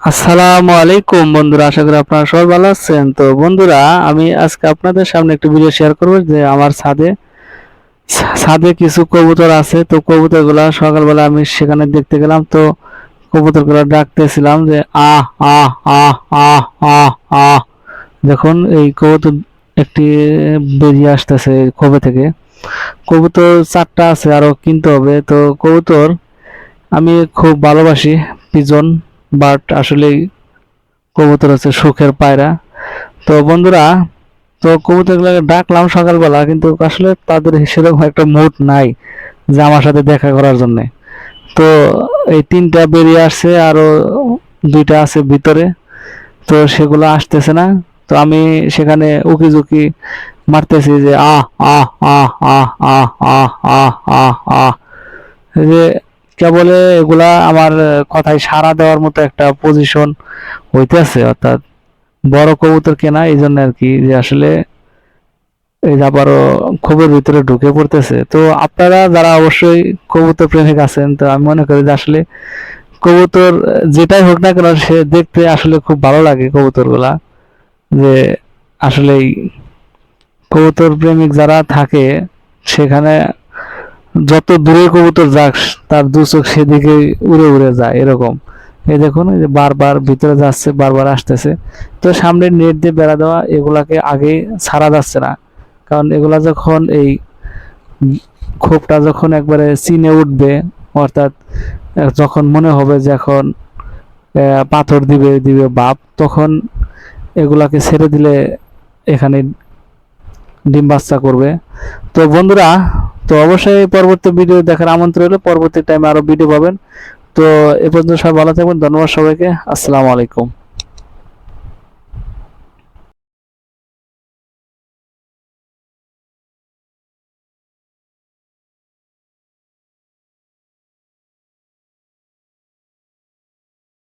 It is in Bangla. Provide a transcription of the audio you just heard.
আসসালামু আলাইকুম বন্ধুরা, আশা করি আপনারা সবাই ভালো আছেন। তো বন্ধুরা, আমি আজকে আপনাদের সামনে একটু ভিডিও শেয়ার করব যে আমার ছাদে ছাদে কিছু কবুতর আছে। তো কবুতরগুলা সকালবেলা আমি সেখানে দেখতে গেলাম, তো কবুতরগুলো ডাকতেছিলাম যে, আহ আহ আহ আহ আহ আহ। দেখুন, এই কবুতর একটি বেরিয়ে আসতেছে কবে থেকে। কবুতর চারটা আছে আরও কিনতে হবে। তো কবুতর, আমি খুব ভালোবাসি পিজন। বাট আসলে কবুতর হচ্ছে সুখের পায়রা। তো বন্ধুরা, তো কবুতরগুলোকে ডাকলাম সকালবেলা, কিন্তু আসলে তাদের সেরকম একটা মুড নাই যে আমার সাথে দেখা করার জন্য। তো এই তিনটা বেরিয়ে আসছে, আরও দুইটা আছে ভিতরে, তো সেগুলো আসতেছে না। তো আমি সেখানে উকি ঝুঁকি মারতেছি যে, আহ আহ আহ আহ আহ আহ আহ আহ। এই যে কেবলে এগুলা আমার কথায় সাড়া দেওয়ার মতো একটা পজিশন হইতেছে, অর্থাৎ বড় কবুতর কেনা, এই জন্য আর কি যে আসলে এই আবারও ক্ষোভের ভিতরে ঢুকে পড়তেছে। তো আপনারা যারা অবশ্যই কবুতর প্রেমিক আছেন, তো আমি মনে করি যে আসলে কবুতর, যেটাই হোক না কেন, সে দেখতে আসলে খুব ভালো লাগে কবুতরগুলা। যে আসলেই কবুতর প্রেমিক যারা থাকে, সেখানে যত দূরে কবুতর যাক, তার দু চোখ সেদিকে উড়ে উড়ে যায়, এরকম। এই দেখুন যে বারবার ভিতরে যাচ্ছে, বারবার আসতেছে। তো সামনে নেট দিয়ে বেড়া দেওয়া, এগুলাকে আগে ছাড়া যাচ্ছে না। কারণ এগুলা যখন এই খোপটা যখন একবারে চিনে উঠবে, অর্থাৎ যখন মনে হবে যে এখন পাথর দিবে দিবে বাপ, তখন এগুলাকে ছেড়ে দিলে এখানে ডিম বাচ্চা করবে। তো বন্ধুরা তো অবশ্যই পরবর্তী ভিডিও দেখার আমন্ত্রণ হলো পরবর্তী টাইমে আরও ভিডিও পাবেন। তো এ পর্যন্ত সবাই ভালো থাকবেন। ধন্যবাদ সবাইকে। আসসালামু আলাইকুম।